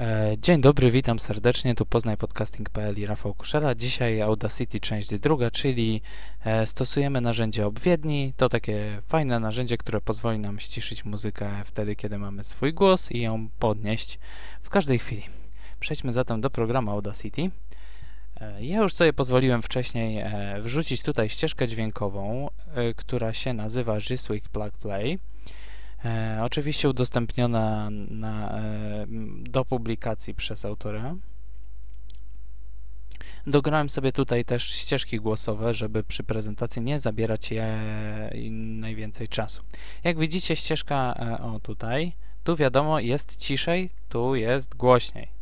E, Dzień dobry, witam serdecznie, tu poznajpodcasting.pl i Rafał Kuszela. Dzisiaj Audacity część druga, czyli e, stosujemy narzędzie obwiedni. To takie fajne narzędzie, które pozwoli nam ściszyć muzykę wtedy, kiedy mamy swój głos i ją podnieść w każdej chwili. Przejdźmy zatem do programu Audacity. E, Ja już sobie pozwoliłem wcześniej wrzucić tutaj ścieżkę dźwiękową, która się nazywa Suite Plug Play. E, oczywiście udostępniona na, e, do publikacji przez autora. Dograłem sobie tutaj też ścieżki głosowe, żeby przy prezentacji nie zabierać je najwięcej czasu. Jak widzicie, ścieżka, e, o tutaj, tu wiadomo jest ciszej, tu jest głośniej.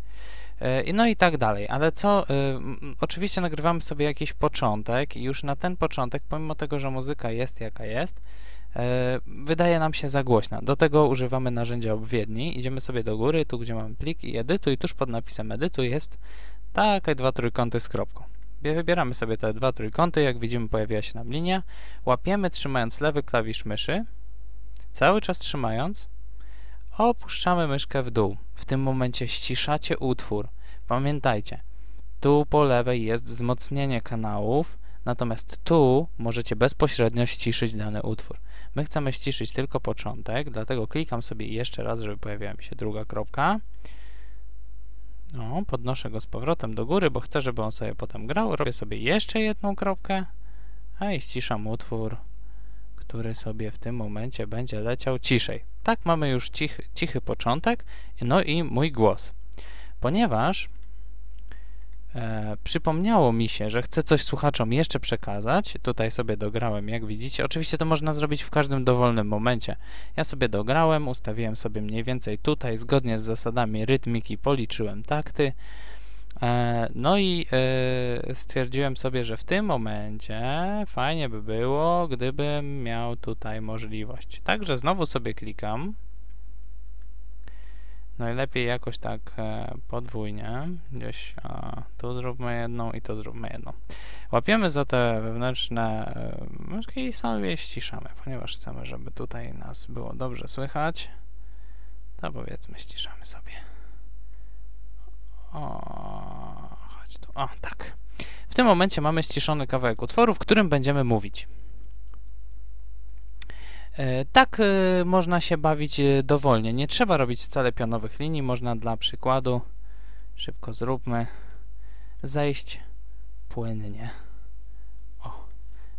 E, No i tak dalej, ale co, e, oczywiście nagrywamy sobie jakiś początek i już na ten początek, pomimo tego, że muzyka jest jaka jest, e, wydaje nam się za głośna. Do tego używamy narzędzia obwiedni. Idziemy sobie do góry, tu gdzie mamy plik i edytuj, tuż pod napisem edytuj jest takie dwa trójkąty z kropką. Wybieramy sobie te dwa trójkąty, jak widzimy pojawia się nam linia. Łapiemy trzymając lewy klawisz myszy, cały czas trzymając, opuszczamy myszkę w dół. W tym momencie ściszacie utwór. Pamiętajcie, tu po lewej jest wzmocnienie kanałów, natomiast tu możecie bezpośrednio ściszyć dany utwór. My chcemy ściszyć tylko początek, dlatego klikam sobie jeszcze raz, żeby pojawiła mi się druga kropka. No, podnoszę go z powrotem do góry, bo chcę, żeby on sobie potem grał. Robię sobie jeszcze jedną kropkę, a i ściszam utwór, który sobie w tym momencie będzie leciał ciszej. Tak mamy już cichy, cichy początek, no i mój głos. Ponieważ e, przypomniało mi się, że chcę coś słuchaczom jeszcze przekazać. Tutaj sobie dograłem, jak widzicie. Oczywiście to można zrobić w każdym dowolnym momencie. Ja sobie dograłem, ustawiłem sobie mniej więcej tutaj, zgodnie z zasadami rytmiki, policzyłem takty. E, no i e, stwierdziłem sobie, że w tym momencie fajnie by było, gdybym miał tutaj możliwość. Także znowu sobie klikam. Najlepiej jakoś tak e, podwójnie. Gdzieś a, tu zróbmy jedną i tu zróbmy jedną. Łapiemy za te wewnętrzne e, myszki i sobie ściszamy, ponieważ chcemy, żeby tutaj nas było dobrze słychać. To powiedzmy ściszamy sobie. O, chodź tu. O, tak. W tym momencie mamy ściszony kawałek utworu, w którym będziemy mówić. E, Tak e, można się bawić e, dowolnie. Nie trzeba robić wcale pionowych linii. Można dla przykładu, szybko zróbmy, zejść płynnie. O,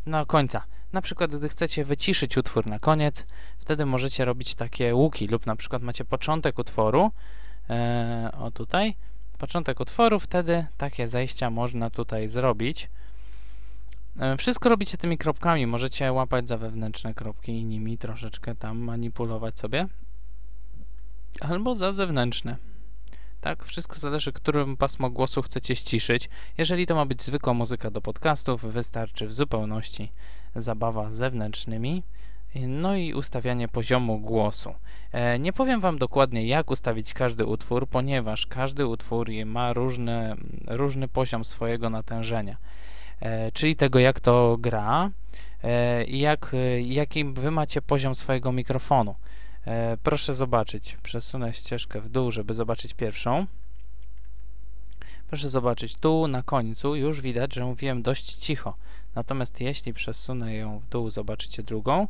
do końca. Na przykład, gdy chcecie wyciszyć utwór na koniec, wtedy możecie robić takie łuki, lub na przykład macie początek utworu, o tutaj, początek utworu, wtedy takie zejścia można tutaj zrobić. E, Wszystko robicie tymi kropkami, możecie łapać za wewnętrzne kropki i nimi troszeczkę tam manipulować sobie. Albo za zewnętrzne. Tak, wszystko zależy, którym pasmo głosu chcecie ściszyć. Jeżeli to ma być zwykła muzyka do podcastów, wystarczy w zupełności zabawa zewnętrznymi. No i ustawianie poziomu głosu. E, nie powiem Wam dokładnie, jak ustawić każdy utwór, ponieważ każdy utwór ma różny, różny poziom swojego natężenia czyli tego, jak to gra e, i jak, e, jaki wy macie poziom swojego mikrofonu. E, proszę zobaczyć, przesunę ścieżkę w dół, żeby zobaczyć pierwszą. Proszę zobaczyć, tu na końcu już widać, że mówiłem dość cicho. Natomiast jeśli przesunę ją w dół, zobaczycie drugą,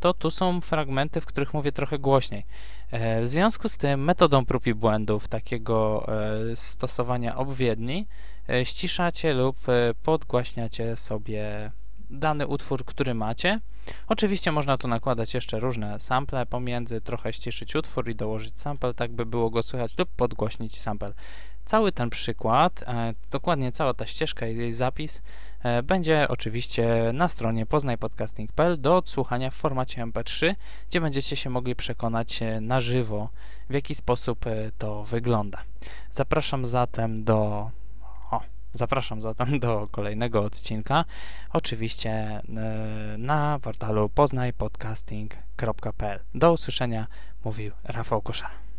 to tu są fragmenty, w których mówię trochę głośniej. E, w związku z tym metodą prób i błędów takiego e, stosowania obwiedni e, ściszacie lub e, podgłaśniacie sobie dany utwór, który macie. Oczywiście można tu nakładać jeszcze różne sample pomiędzy, trochę ściszyć utwór i dołożyć sample, tak by było go słychać, lub podgłośnić sample. Cały ten przykład, e, dokładnie cała ta ścieżka i jej zapis e, będzie oczywiście na stronie poznajpodcasting.pl do odsłuchania w formacie MP3, gdzie będziecie się mogli przekonać e, na żywo, w jaki sposób e, to wygląda. Zapraszam zatem do zapraszam zatem do kolejnego odcinka. Oczywiście e, na portalu poznajpodcasting.pl. Do usłyszenia, mówił Rafał Kosza.